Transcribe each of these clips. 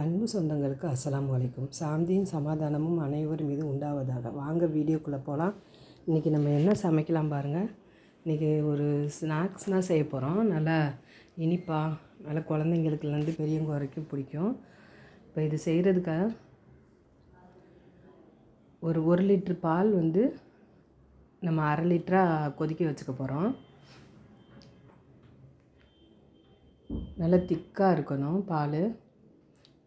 அன்பு சொந்தங்களுக்கு அஸ்லாம் அலைக்கும். சாந்தியும் சமாதானமும் அனைவர் மீது உண்டாவதாக. வாங்க வீடியோக்குள்ளே போகலாம் இன்றைக்கி நம்ம என்ன சமைக்கலாம் பாருங்கள் இன்றைக்கி ஒரு ஸ்நாக்ஸ்னால் செய்ய போகிறோம் நல்லா இனிப்பாக நல்லா குழந்தைங்களுக்குலேருந்து பெரியவங்க வரைக்கும் பிடிக்கும். இப்போ இது செய்கிறதுக்காக ஒரு ஒரு லிட்ரு பால் வந்து நம்ம அரை லிட்டராக கொதிக்க வச்சுக்க போகிறோம் நல்லா திக்காக இருக்கணும் பால்.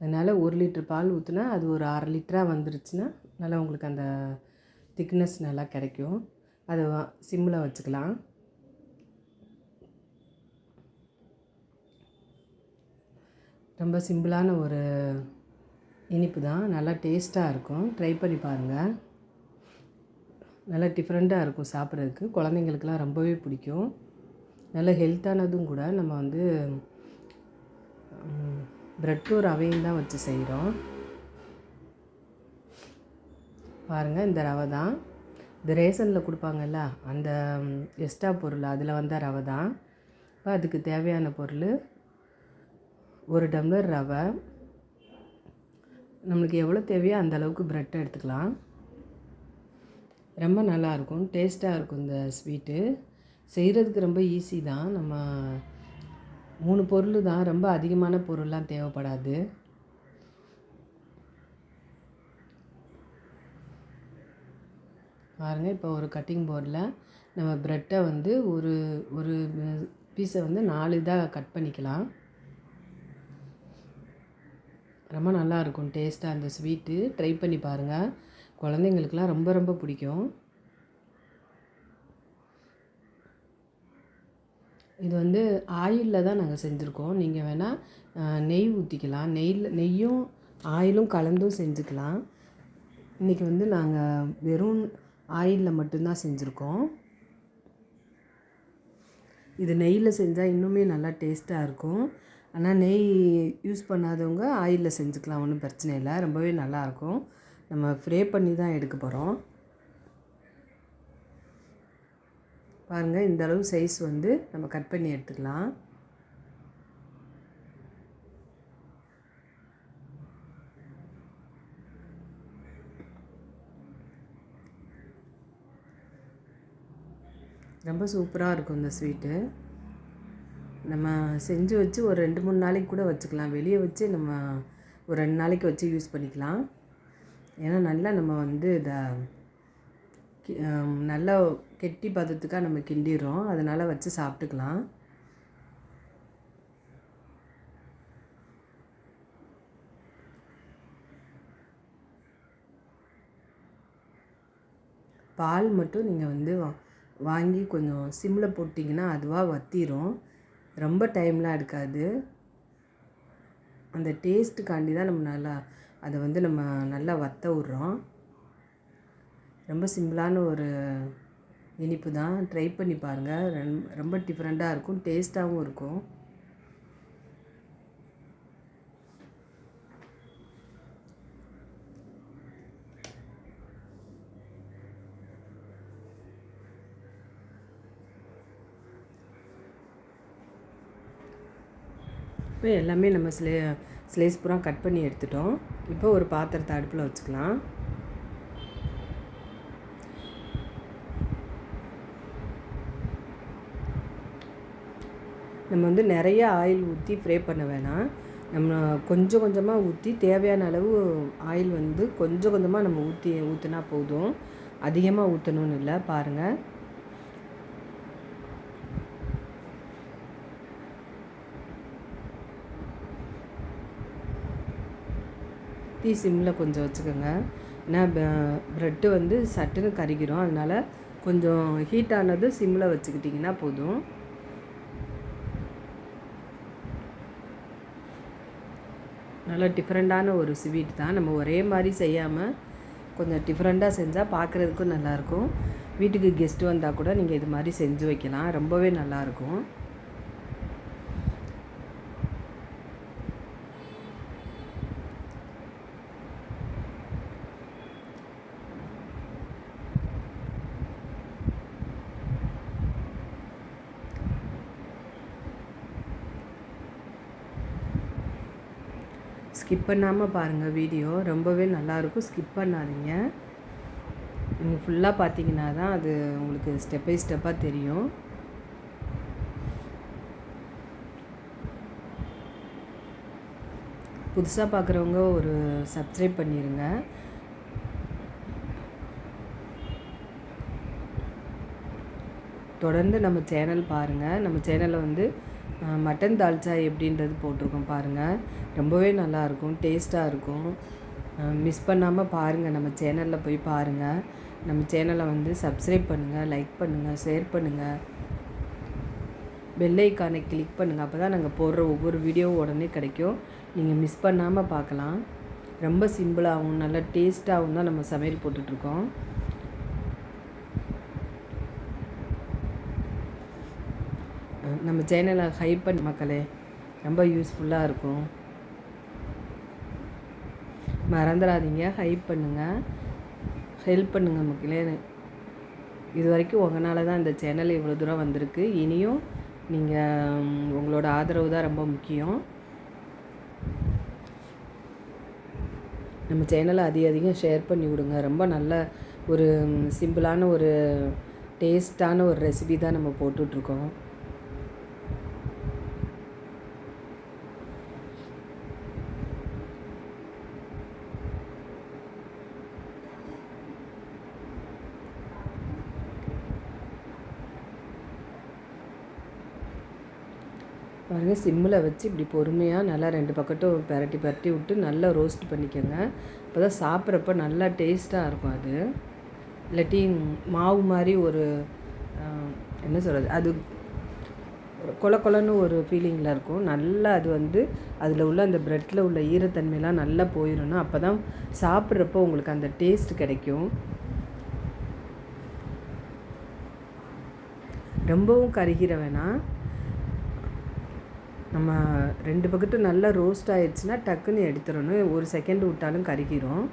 அதனால் ஒரு லிட்ரு பால் ஊற்றினா அது ஒரு அரை லிட்டராக வந்துருச்சுன்னா நல்லா உங்களுக்கு அந்த திக்னஸ் நல்லா கிடைக்கும். அதை சிம்மில் வச்சுக்கலாம். ரொம்ப சிம்பிளான ஒரு இனிப்பு தான். நல்லா டேஸ்ட்டாக இருக்கும். ட்ரை பண்ணி பாருங்கள் நல்லா டிஃப்ரெண்ட்டாக இருக்கும் சாப்பிட்றதுக்கு. குழந்தைங்களுக்குலாம் ரொம்பவே பிடிக்கும். நல்ல ஹெல்த்தானதும் கூட நம்ம வந்து ப்ரெட்டும் ரவையும் தான் வச்சு செய்கிறோம் பாருங்கள் இந்த ரவை தான். இந்த ரேசனில் கொடுப்பாங்கல்ல அந்த எக்ஸ்ட்ரா பொருள் அதில் வந்தால் ரவை தான். இப்போ அதுக்கு தேவையான பொருள் ஒரு டம்ளர் ரவை. நம்மளுக்கு எவ்வளோ தேவையோ அந்த அளவுக்கு ப்ரெட் எடுத்துக்கலாம். ரொம்ப நல்லாயிருக்கும் டேஸ்ட்டாக இருக்கும் இந்த ஸ்வீட்டு செய்கிறதுக்கு ரொம்ப ஈஸி தான். நம்ம மூணு பொருள் தான் ரொம்ப அதிகமான பொருள்லாம் தேவைப்படாது. பாருங்கள் இப்போ ஒரு கட்டிங் போர்டில் நம்ம ப்ரெட்டை வந்து ஒரு ஒரு பீஸை வந்து நாலு இதாக கட் பண்ணிக்கலாம். ரொம்ப நல்லாயிருக்கும் டேஸ்ட்டாக அந்த ஸ்வீட்டு ட்ரை பண்ணி பாருங்கள் குழந்தைங்களுக்குலாம் ரொம்ப ரொம்ப பிடிக்கும். இது வந்து ஆயிலில் தான் நாங்கள் செஞ்சுருக்கோம். நீங்கள் வேணால் நெய் ஊற்றிக்கலாம் நெய்யில் நெய்யும் ஆயிலும் கலந்தும் செஞ்சுக்கலாம். இன்றைக்கி வந்து நாங்கள் வெறும் ஆயிலில் மட்டும்தான் செஞ்சுருக்கோம். இது நெய்யில் செஞ்சால் இன்னுமே நல்லா டேஸ்ட்டாக இருக்கும். ஆனால் நெய் யூஸ் பண்ணாதவங்க ஆயிலில் செஞ்சுக்கலாம். ஒன்றும் பிரச்சனை இல்லை. ரொம்பவே நல்லாயிருக்கும் நம்ம ஃப்ரே பண்ணி தான் எடுக்க போகிறோம் பாருங்கள் இந்த அளவு சைஸ் வந்து நம்ம கட் பண்ணி எடுத்துக்கலாம். ரொம்ப சூப்பராக இருக்கும் இந்த ஸ்வீட்டு நம்ம செஞ்சு வச்சு ஒரு ரெண்டு மூணு நாளைக்கு கூட வச்சுக்கலாம். வெளியே வச்சு நம்ம ஒரு ரெண்டு நாளைக்கு வச்சு யூஸ் பண்ணிக்கலாம். ஏன்னா நல்லா நம்ம வந்து இதை நல்லா கெட்டி பதத்துக்காக நம்ம கிண்டிடுறோம். அதனால் வச்சு சாப்பிட்டுக்கலாம். பால் மட்டும் நீங்கள் வந்து வாங்கி கொஞ்சம் சிம்மில் போட்டிங்கன்னா அதுவாக வத்திரும். ரொம்ப டைம்லாம் எடுக்காது. அந்த டேஸ்ட்டுக்காண்டி தான் நம்ம நல்லா அதை வந்து நம்ம நல்லா வற்ற விட்றோம். ரொம்ப சிம்பிளான ஒரு இனிப்பு தான். ட்ரை பண்ணி பாருங்கள் ரொம்ப டிஃப்ரெண்ட்டாக இருக்கும். டேஸ்ட்டாகவும் இருக்கும். இப்போ எல்லாமே நம்ம ஸ்லே ஸ்லேஸ் பூரா கட் பண்ணி எடுத்துட்டோம். இப்போ ஒரு பாத்திரத்தை அடுப்பில் வச்சுக்கலாம். நம்ம வந்து நிறைய ஆயில் ஊற்றி ஃப்ரை பண்ண வேணாம். நம்ம கொஞ்சம் கொஞ்சமாக ஊற்றி தேவையான அளவு ஆயில் வந்து கொஞ்சம் கொஞ்சமாக நம்ம ஊற்றி ஊற்றினா போதும். அதிகமாக ஊற்றணும்னு இல்லை பாருங்கள் தீ சிம்மில் கொஞ்சம் வச்சுக்கோங்க. ஏன்னா ப்ரெட்டு வந்து சட்டுன்னு கறிக்கிறோம் அதனால் கொஞ்சம் ஹீட் ஆனது சிம்மில் வச்சுக்கிட்டிங்கன்னா போதும். நல்லா டிஃப்ரெண்ட்டான ஒரு ஸ்வீட் தான். நம்ம ஒரே மாதிரி செய்யாமல் கொஞ்சம் டிஃப்ரெண்ட்டாக செஞ்சால் பார்க்குறதுக்கும் நல்லாயிருக்கும் வீட்டுக்கு கெஸ்ட்டு வந்தால் கூட நீங்கள் இது மாதிரி செஞ்சு வைக்கலாம். ரொம்பவே நல்லாயிருக்கும் ஸ்கிப் பண்ணாமல் பாருங்கள் வீடியோ ரொம்பவே நல்லாயிருக்கும் ஸ்கிப் பண்ணாதீங்க. நீங்கள் ஃபுல்லாக பார்த்தீங்கன்னா தான் அது உங்களுக்கு ஸ்டெப் பை ஸ்டெப்பாக தெரியும். புதுசாக பார்க்குறவங்க ஒரு சப்ஸ்கிரைப் பண்ணிடுங்க தொடர்ந்து நம்ம சேனல் பாருங்கள் நம்ம சேனலில் வந்து மட்டன் தால்ச்சா எப்படின்றது போட்டிருக்கோம் பாருங்கள் ரொம்பவே நல்லாயிருக்கும் டேஸ்ட்டாக இருக்கும். மிஸ் பண்ணாமல் பாருங்கள் நம்ம சேனலில் போய் பாருங்கள் நம்ம சேனலை வந்து சப்ஸ்கிரைப் பண்ணுங்கள் லைக் பண்ணுங்கள் ஷேர் பண்ணுங்கள் பெல்லைக்கானை கிளிக் பண்ணுங்கள் அப்போ தான் நாங்கள் போடுற ஒவ்வொரு வீடியோவும் உடனே கிடைக்கும். நீங்கள் மிஸ் பண்ணாமல் பார்க்கலாம். ரொம்ப சிம்பிளாகவும் நல்லா டேஸ்ட்டாகவும் தான் நம்ம சமையல் போட்டுட்ருக்கோம் நம்ம சேனலை ஹைப் பண்ணி மக்களே ரொம்ப யூஸ்ஃபுல்லாக இருக்கும். மறந்துடாதீங்க ஹைப் பண்ணுங்கள் ஹெல்ப் பண்ணுங்கள் மக்களே. இது வரைக்கும் உங்களால் தான் இந்த சேனல் இவ்வளோ தூரம் வந்திருக்கு. இனியும் நீங்கள் உங்களோட ஆதரவு தான் ரொம்ப முக்கியம். நம்ம சேனலை அதிக அதிகம் ஷேர் பண்ணி விடுங்க. ரொம்ப நல்ல ஒரு சிம்பிளான ஒரு டேஸ்டான ஒரு ரெசிபி தான் நம்ம போட்டுட்ருக்கோம் பாருங்கள் சிம்மில் வச்சு இப்படி பொறுமையாக நல்லா ரெண்டு பக்கட்டும் பரட்டி பரட்டி விட்டு நல்லா ரோஸ்ட் பண்ணிக்கோங்க. அப்போ தான் சாப்பிட்றப்ப நல்லா டேஸ்ட்டாக இருக்கும் அது. இல்லாட்டி மாவு மாதிரி ஒரு என்ன சொல்கிறது அது கொல கொலன்னு ஒரு ஃபீலிங்கில் இருக்கும். நல்லா அது வந்து அதில் உள்ள அந்த ப்ரெட்டில் உள்ள ஈரத்தன்மையெல்லாம் நல்லா போயிடணும். அப்போ தான் சாப்பிட்றப்போ உங்களுக்கு அந்த டேஸ்ட் கிடைக்கும். ரொம்பவும் கருகிற வேணாம். நம்ம ரெண்டு பக்கட்டும் நல்லா ரோஸ்ட் ஆகிடுச்சுன்னா டக்குன்னு எடுத்துடணும். ஒரு செகண்ட் விட்டாலும் கருகிரும்.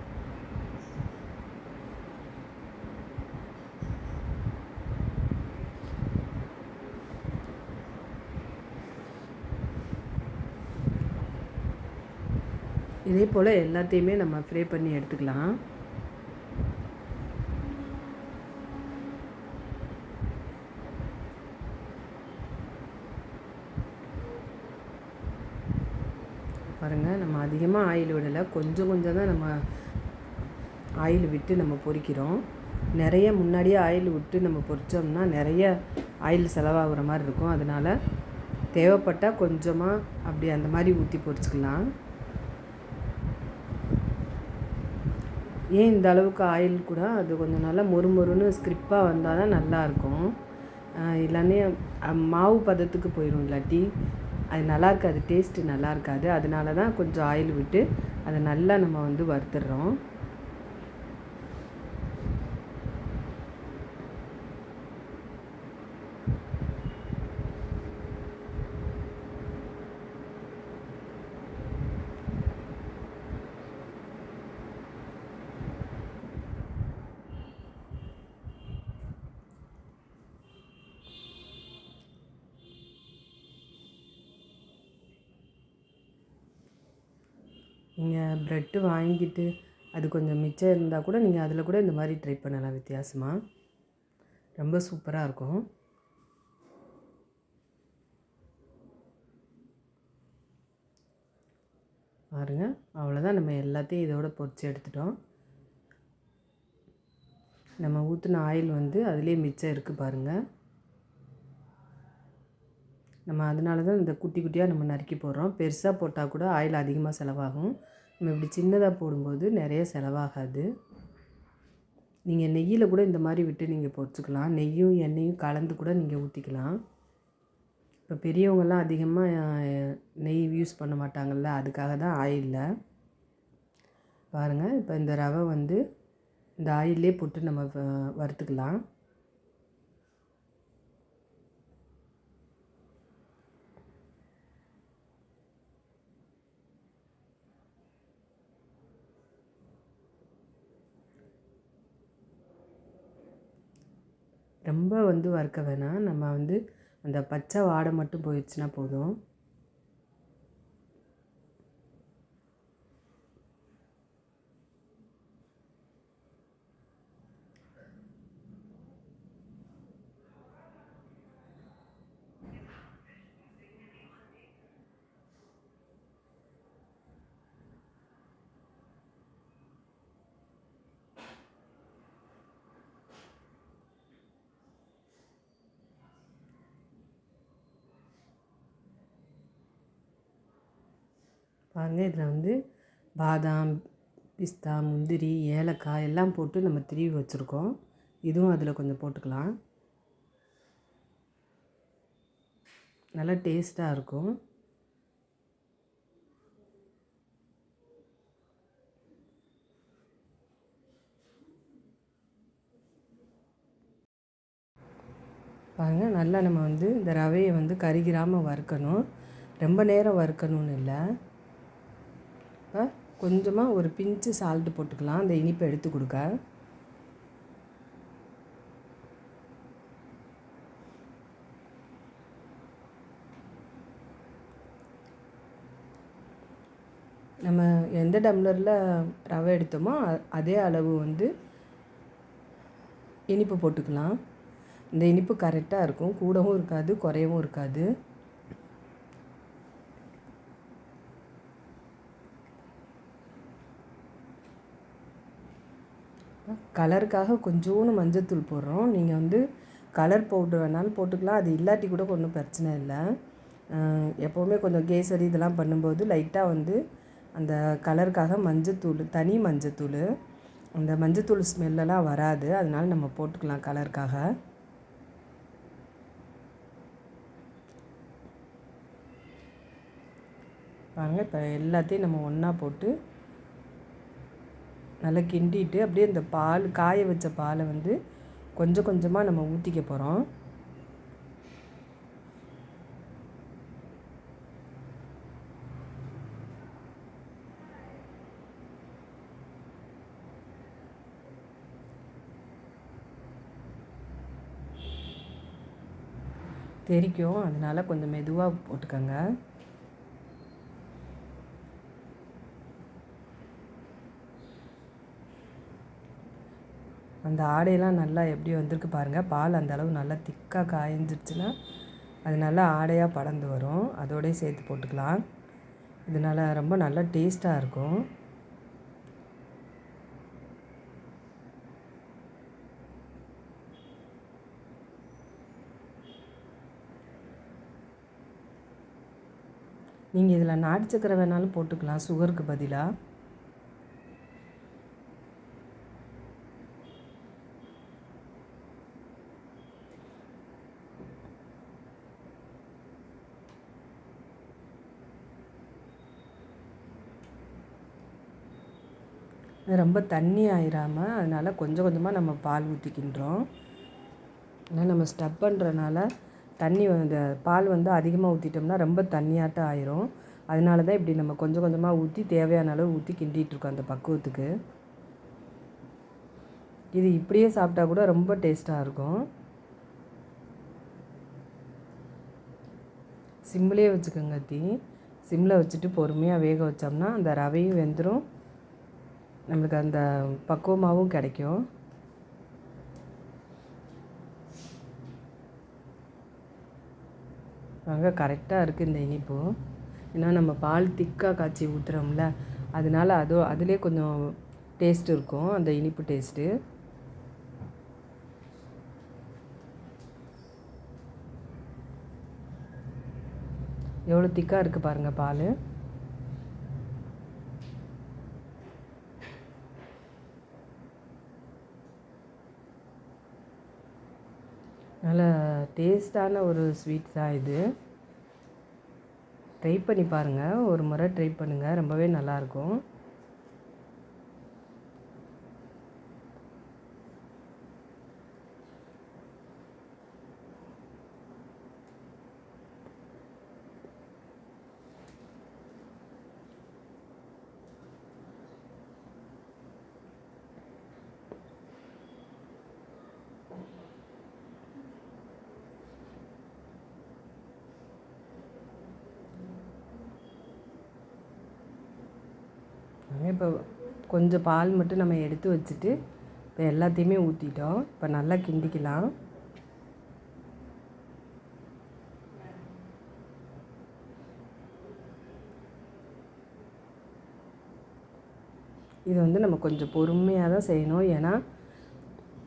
இதே போல் எல்லாத்தையுமே நம்ம ஃப்ரை பண்ணி எடுத்துக்கலாம் பாருங்கள் நம்ம அதிகமாக ஆயில் விடலை. கொஞ்சம் கொஞ்சம் தான் நம்ம ஆயில் விட்டு நம்ம பொறிக்கிறோம். நிறைய முன்னாடியே ஆயில் விட்டு நம்ம பொறித்தோம்னா நிறைய ஆயில் செலவாகிற மாதிரி இருக்கும். அதனால் தேவைப்பட்டால் கொஞ்சமாக அப்படி அந்த மாதிரி ஊற்றி பொறிச்சிக்கலாம். ஏன் இந்த அளவுக்கு ஆயில் கூட அது கொஞ்சம் நல்லா மொறுமொறுன்னு ஸ்கிரிப்பாக வந்தால் தான் நல்லாயிருக்கும் இல்லைன்னே மாவு பதத்துக்கு போயிடும் இல்லாட்டி. அது நல்லா இருக்காது டேஸ்ட்டு நல்லா இருக்காது அதனால தான் கொஞ்சம் ஆயில் விட்டு அதை நல்லா நம்ம வந்து வறுத்துடுறோம் நீங்கள் ப்ரெட்டு வாங்கிட்டு அது கொஞ்சம் மிச்சம் இருந்தால் கூட நீங்கள் அதில் கூட இந்த மாதிரி ட்ரை பண்ணலாம் வித்தியாசமாக ரொம்ப சூப்பராக இருக்கும். பாருங்க அவ்வளோதான் நம்ம எல்லாத்தையும் இதோட பொறிச்சு எடுத்துட்டோம். நம்ம ஊற்றின ஆயில் வந்து அதுலேயே மிச்சம் இருக்குது பாருங்கள் நம்ம அதனால தான் இந்த குட்டி குட்டியாக நம்ம நறுக்கி போடுறோம். பெருசாக போட்டால் கூட ஆயில் அதிகமாக செலவாகும். நம்ம இப்படி சின்னதாக போடும்போது நிறைய செலவாகாது. நீங்கள் நெய்யில் கூட இந்த மாதிரி விட்டு நீங்கள் பொரிச்சுக்கலாம் நெய்யும் எண்ணெயும் கலந்து கூட நீங்கள் ஊற்றிக்கலாம் இப்போ பெரியவங்கெல்லாம் அதிகமாக நெய் யூஸ் பண்ண மாட்டாங்கள்ல அதுக்காக தான் ஆயிலில். பாருங்கள் இப்போ இந்த ரவை வந்து இந்த ஆயிலே போட்டு நம்ம வ- வறுத்துக்கலாம். ரொம்ப வந்து வறுக்க வேணாம். நம்ம வந்து அந்த பச்சை வாடை மட்டும் போயிடுச்சுன்னா போதும். பாருங்கள் இதில் வந்து பாதாம் பிஸ்தா முந்திரி ஏலக்காய் எல்லாம் போட்டு நம்ம திருவி வச்சுருக்கோம். இதுவும் அதில் கொஞ்சம் போட்டுக்கலாம். நல்லா டேஸ்ட்டாக இருக்கும். பாருங்கள் நல்லா நம்ம வந்து இந்த ரவையை வந்து கருகிராமல் வறுக்கணும். ரொம்ப நேரம் வறுக்கணும்னு இல்லை. கொஞ்சமாக ஒரு பிஞ்சு சால்ட்டு போட்டுக்கலாம். அந்த இனிப்பை எடுத்து கொடுக்க நம்ம எந்த டம்ளரில் ரவை எடுத்தோமோ அதே அளவு வந்து இனிப்பு போட்டுக்கலாம். இந்த இனிப்பு கரெக்டாக இருக்கும். கூடவும் இருக்காது குறையவும் இருக்காது. கலருக்காக கொஞ்சோண்டு மஞ்சத்தூள் போடுறோம். நீங்கள் வந்து கலர் பவுட்ரு வேணாலும் போட்டுக்கலாம். அது இல்லாட்டி கூட ஒன்றும் பிரச்சனை இல்லை. எப்போவுமே கொஞ்சம் கேசரி இதெல்லாம் பண்ணும்போது லைட்டாக வந்து அந்த கலருக்காக மஞ்சத்தூள் தனி மஞ்சத்தூள். அந்த மஞ்சத்தூள் ஸ்மெல்லெல்லாம் வராது. அதனால நம்ம போட்டுக்கலாம் கலருக்காக. பாருங்கள் இப்போ எல்லாத்தையும் நம்ம ஒன்றா போட்டு நல்லா கிண்டிட்டு அப்படியே இந்த பால் காய வச்ச பாலை வந்து கொஞ்சம் கொஞ்சமாக நம்ம ஊற்றிக்க போகிறோம் தெரிக்கும். அதனால் கொஞ்சம் மெதுவாக போட்டுக்கோங்க. அந்த ஆடையெல்லாம் நல்லா எப்படி வந்திருக்கு பாருங்கள் பால் அந்த அளவு நல்லா திக்காக காய்ஞ்சிருச்சுன்னா அது நல்லா ஆடையாக படர்ந்து வரும். அதோடய சேர்த்து போட்டுக்கலாம். இதனால் ரொம்ப நல்லா டேஸ்ட்டாக இருக்கும். நீங்கள் இதில் நாட்டு சக்கரை வேணாலும் போட்டுக்கலாம். சுகருக்கு பதிலாக இது ரொம்ப தண்ணி ஆயிராமல் அதனால் கொஞ்சம் கொஞ்சமாக நம்ம பால் ஊற்றிக்கின்றோம் ஏன்னா நம்ம ஸ்டப் பண்ணுறனால தண்ணி வந்து பால் வந்து அதிகமாக ஊற்றிட்டோம்னா ரொம்ப தண்ணியாட்டம் ஆயிரும். அதனால தான் இப்படி நம்ம கொஞ்சம் கொஞ்சமாக ஊற்றி தேவையான அளவு ஊற்றி கிண்டிகிட்ருக்கோம் அந்த பக்குவத்துக்கு. இது இப்படியே சாப்பிட்டா கூட ரொம்ப டேஸ்ட்டாக இருக்கும். சிம்லேயே வச்சுக்கோங்க தீ சிம்மில் வச்சுட்டு பொறுமையாக வேக வச்சோம்னா அந்த ரவையும் வெந்துடும் நம்மளுக்கு அந்த பக்குவமாகவும் கிடைக்கும். அங்கே கரெக்டாக இருக்குது இந்த இனிப்பு. ஏன்னா நம்ம பால் திக்காக காய்ச்சி ஊற்றுறோம்ல அதனால அதோ அதிலே கொஞ்சம் டேஸ்ட் இருக்கும் அந்த இனிப்பு டேஸ்ட்டு எவ்வளோ திக்காக இருக்குது பாருங்கள் பால். நல்ல டேஸ்டான ஒரு ஸ்வீட் தான் இது. ட்ரை பண்ணி பாருங்கள் ஒரு முறை ட்ரை பண்ணுங்கள் ரொம்பவே நல்லாயிருக்கும் இப்போ கொஞ்சம் பால் மட்டும் நம்ம எடுத்து வச்சுட்டு இப்போ எல்லாத்தையுமே ஊற்றிட்டோம் இப்போ நல்லா கிண்டிக்கலாம். இது வந்து நம்ம கொஞ்சம் பொறுமையாக தான் செய்யணும். ஏன்னா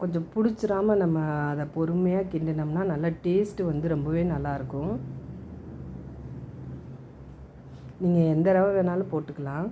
கொஞ்சம் பிடிச்சிராம நம்ம அதை பொறுமையாக கிண்டினோம்னா நல்லா டேஸ்ட்டு வந்து ரொம்பவே நல்லாயிருக்கும். நீங்கள் எந்த ரவை வேணாலும் போட்டுக்கலாம்.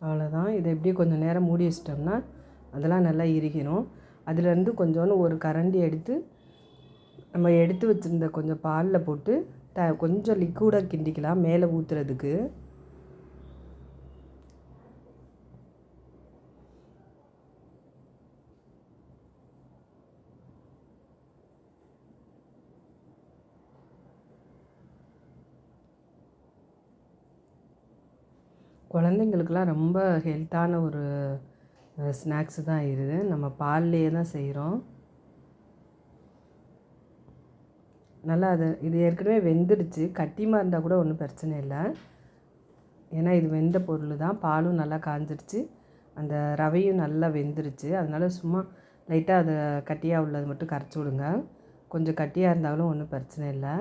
அவ்வளோதான் இதை எப்படி கொஞ்சம் நேரம் மூடி வச்சிட்டோம்னா அதெல்லாம் நல்லா இறுகிடும் அதுலேருந்து கொஞ்சோண்டு ஒரு கரண்டி எடுத்து நம்ம எடுத்து வச்சுருந்த கொஞ்சம் பாலில் போட்டு த கொஞ்சம் லிக்விடாக கிண்டிக்கலாம் மேலே ஊற்றுறதுக்கு குழந்தைங்களுக்கெல்லாம் ரொம்ப ஹெல்த்தான ஒரு ஸ்நாக்ஸு தான் இது. நம்ம பால்லையே தான் செய்கிறோம் நல்லா அது இது ஏற்கனவே வெந்துடுச்சு. கட்டிமாக இருந்தால் கூட ஒன்றும் பிரச்சனை இல்லை. ஏன்னா இது வெந்த பொருள் தான். பாலும் நல்லா காஞ்சிடுச்சு. அந்த ரவையும் நல்லா வெந்துருச்சு அதனால் சும்மா லைட்டாக அதை கட்டியாக உள்ளது மட்டும் கரைச்சி விடுங்க. கொஞ்சம் கட்டியாக இருந்தாலும் ஒன்றும் பிரச்சனை இல்லை.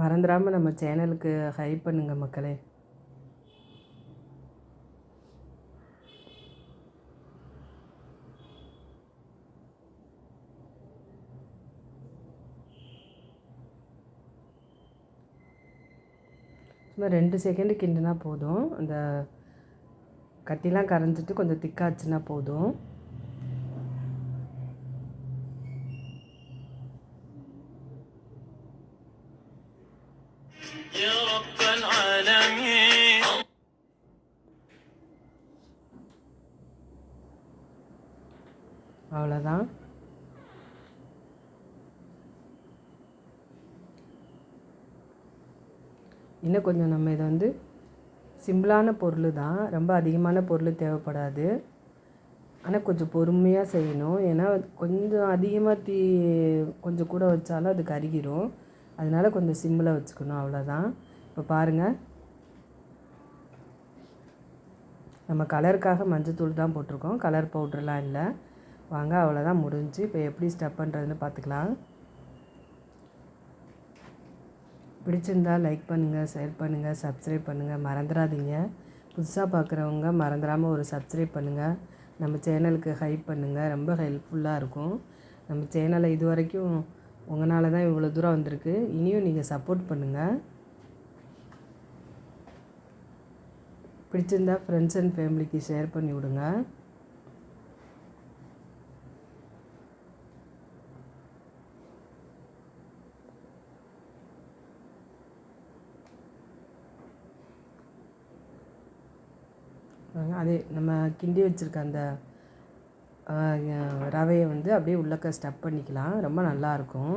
மறந்துடாமல் நம்ம சேனலுக்கு ஹைப் பண்ணுங்கள் மக்களே. சும்மா ரெண்டு செகண்டு கிண்டுனா போதும். அந்த கட்டிலாம் கரைஞ்சிட்டு கொஞ்சம் திக்காச்சுன்னா போதும். தான் இன்னும் கொஞ்சம் நம்ம இதை வந்து சிம்பிளான பொருள் தான் ரொம்ப அதிகமான பொருள் தேவைப்படாது. ஆனால் கொஞ்சம் பொறுமையாக செய்யணும். ஏன்னா கொஞ்சம் அதிகமாக தீ கொஞ்சம் கூட வச்சாலும் அது கருகிரும். அதனால் கொஞ்சம் சிம்பிளாக வச்சுக்கணும். அவ்வளோதான் இப்போ பாருங்கள் நம்ம கலருக்காக மஞ்சத்தூள் தான் போட்டிருக்கோம். கலர் பவுட்ருலாம் இல்லை. வாங்க அவ்வளோதான் முடிஞ்சு. இப்போ எப்படி ஸ்டப் பண்ணுறதுன்னு பார்த்துக்கலாம். பிடிச்சிருந்தா லைக் பண்ணுங்கள் ஷேர் பண்ணுங்கள் சப்ஸ்கிரைப் பண்ணுங்கள் மறந்துடாதீங்க. புதுசாக பார்க்குறவங்க மறந்துடாமல் ஒரு சப்ஸ்கிரைப் பண்ணுங்கள் நம்ம சேனலுக்கு ஹைப் பண்ணுங்கள் ரொம்ப ஹெல்ப்ஃபுல்லாக இருக்கும். நம்ம சேனலை இது வரைக்கும் உங்களால் தான் இவ்வளோ தூரம் வந்திருக்கு. இனியும் நீங்கள் சப்போர்ட் பண்ணுங்கள் பிடிச்சிருந்தா ஃப்ரெண்ட்ஸ் அண்ட் ஃபேமிலிக்கு ஷேர் பண்ணி விடுங்க அதே நம்ம கிண்டி வச்சுருக்க அந்த ரவையை வந்து அப்படியே உள்ளக்க ஸ்டப் பண்ணிக்கலாம். ரொம்ப நல்லாயிருக்கும்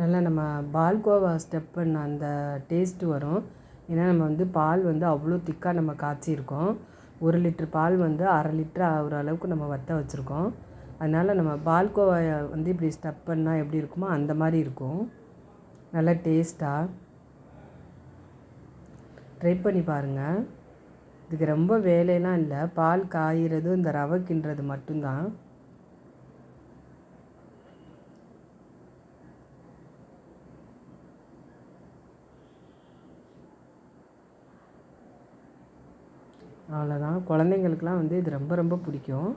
நல்லா நம்ம பால்கோவா ஸ்டெப் பண்ண அந்த டேஸ்ட்டு வரும். ஏன்னா நம்ம வந்து பால் வந்து அவ்வளோ திக்காக நம்ம காய்ச்சிருக்கோம். ஒரு லிட்ரு பால் வந்து அரை லிட்ரு ஆகிற அளவுக்கு நம்ம வற்ற வச்சுருக்கோம். அதனால் நம்ம பால்கோவாயை வந்து இப்படி ஸ்டப் பண்ணால் எப்படி இருக்குமோ அந்த மாதிரி இருக்கும். நல்லா டேஸ்ட்டாக ட்ரை பண்ணி பாருங்கள் இதுக்கு ரொம்ப வேலையெல்லாம் இல்லை. பால் காய்கிறது இந்த ரவை கிண்டுறது மட்டும்தான். அவ்வளோதான் குழந்தைங்களுக்குலாம் வந்து இது ரொம்ப ரொம்ப பிடிக்கும்.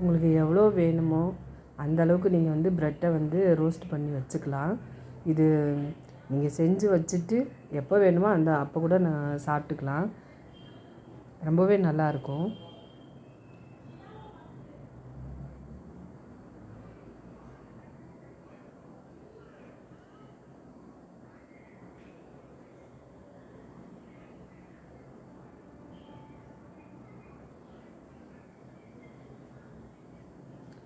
உங்களுக்கு எவ்வளோ வேணுமோ அந்த அளவுக்கு நீங்கள் வந்து ப்ரெட்டை வந்து ரோஸ்ட் பண்ணி வச்சுக்கலாம். இது நீங்கள் செஞ்சு வச்சுட்டு எப்போ வேணுமோ அந்த அப்போ கூட நான் சாப்பிட்டுக்கலாம். ரொம்பவே நல்லாயிருக்கும்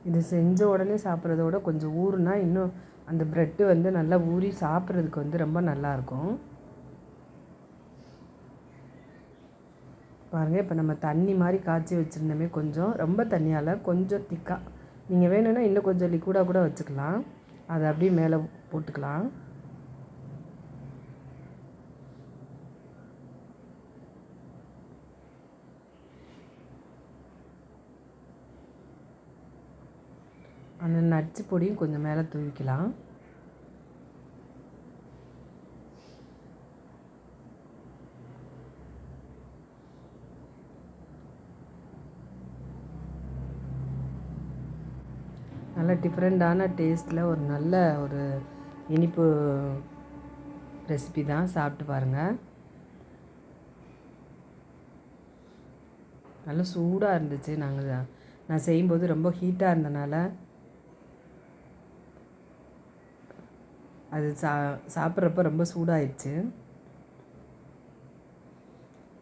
இது செஞ்ச உடனே சாப்பிட்றத விட கொஞ்சம் ஊறுனா இன்னும் அந்த ப்ரெட்டு வந்து நல்லா ஊறி சாப்பிட்றதுக்கு வந்து ரொம்ப நல்லாயிருக்கும். பாருங்கள் இப்போ நம்ம தண்ணி மாதிரி காய்ச்சி வச்சுருந்தோமே கொஞ்சம் ரொம்ப தண்ணியால் கொஞ்சம் திக்காக நீங்கள் வேணும்னா இன்னும் கொஞ்சம் லிக்விடாக கூட வச்சுக்கலாம். அதை அப்படியே மேலே போட்டுக்கலாம். அந்த நட்ஸு பொடியும் கொஞ்சம் மேலே தூவிக்கலாம். நல்ல டிஃப்ரெண்ட்டான டேஸ்ட்டில் ஒரு நல்ல ஒரு இனிப்பு ரெசிபி தான் சாப்பிட்டு பாருங்கள் நல்லா சூடாக இருந்துச்சு. நாங்கள் நான் செய்யும்போது ரொம்ப ஹீட்டாக இருந்தனால அது சா சாப்பிட்றப்ப ரொம்ப சூடாயிடுச்சு.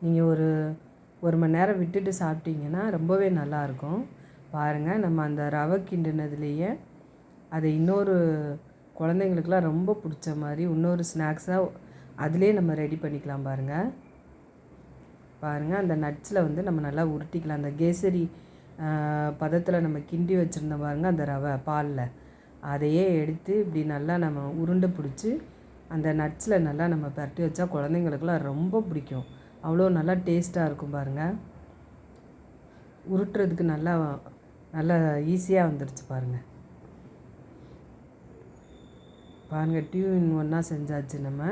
நீங்கள் ஒரு ஒரு மணி நேரம் விட்டுட்டு சாப்பிட்டீங்கன்னா ரொம்பவே நல்லாயிருக்கும். பாருங்கள் நம்ம அந்த ரவை கிண்டுனதுலேயே அதை இன்னொரு குழந்தைங்களுக்குலாம் ரொம்ப பிடிச்ச மாதிரி இன்னொரு ஸ்நாக்ஸாக அதிலே நம்ம ரெடி பண்ணிக்கலாம் பாருங்கள் பாருங்கள் அந்த நட்ஸில் வந்து நம்ம நல்லா உருட்டிக்கலாம். அந்த கேசரி பதத்தில் நம்ம கிண்டி வச்சுருந்தோம் பாருங்கள் அந்த ரவை பாலில். அதையே எடுத்து இப்படி நல்லா நம்ம உருண்டை பிடிச்சி அந்த நட்ஸில் நல்லா நம்ம பரட்டி வச்சா குழந்தைங்களுக்குலாம் ரொம்ப பிடிக்கும். அவ்வளோ நல்லா டேஸ்ட்டாக இருக்கும் பாருங்கள் உருட்டுறதுக்கு நல்லா நல்லா ஈஸியாக வந்துருச்சு பாருங்கள் பாருங்கள் டியூன் ஒன்றா செஞ்சாச்சு நம்ம.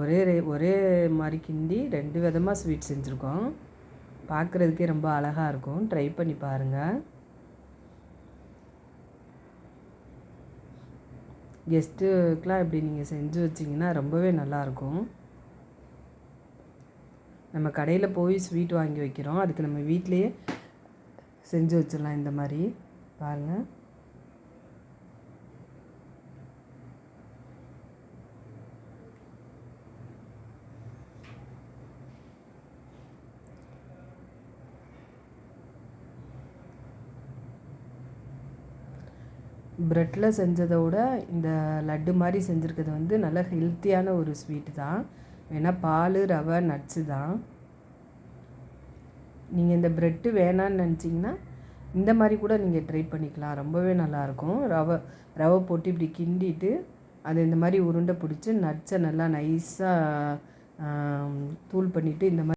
ஒரே ஒரே மாதிரி கிண்டி ரெண்டு விதமாக ஸ்வீட் செஞ்சுருக்கோம். பார்க்குறதுக்கே ரொம்ப அழகாக இருக்கும். ட்ரை பண்ணி பாருங்கள் கெஸ்ட்டுக்கெலாம் இப்படி நீங்கள் செஞ்சு வச்சிங்கன்னா ரொம்பவே நல்லாயிருக்கும். நம்ம கடையில் போய் ஸ்வீட் வாங்கி வைக்கிறோம். அதுக்கு நம்ம வீட்லேயே செஞ்சு வச்சிடலாம் இந்த மாதிரி. பாருங்கள் ப்ரெட்டில் செஞ்சதை விட இந்த லட்டு மாதிரி செஞ்சுருக்கிறது வந்து நல்ல ஹெல்த்தியான ஒரு ஸ்வீட்டு தான். ஏன்னா பால் ரவை நட்ஸு தான். நீங்கள் இந்த ப்ரெட்டு வேணான்னு நினச்சிங்கன்னா இந்த மாதிரி கூட நீங்கள் ட்ரை பண்ணிக்கலாம். ரொம்பவே நல்லாயிருக்கும் ரவை ரவை போட்டு இப்படி கிண்டிட்டு அது இந்த மாதிரி உருண்டை பிடிச்சி நட்ஸை நல்லா நைஸாக தூள் பண்ணிவிட்டு இந்த மாதிரி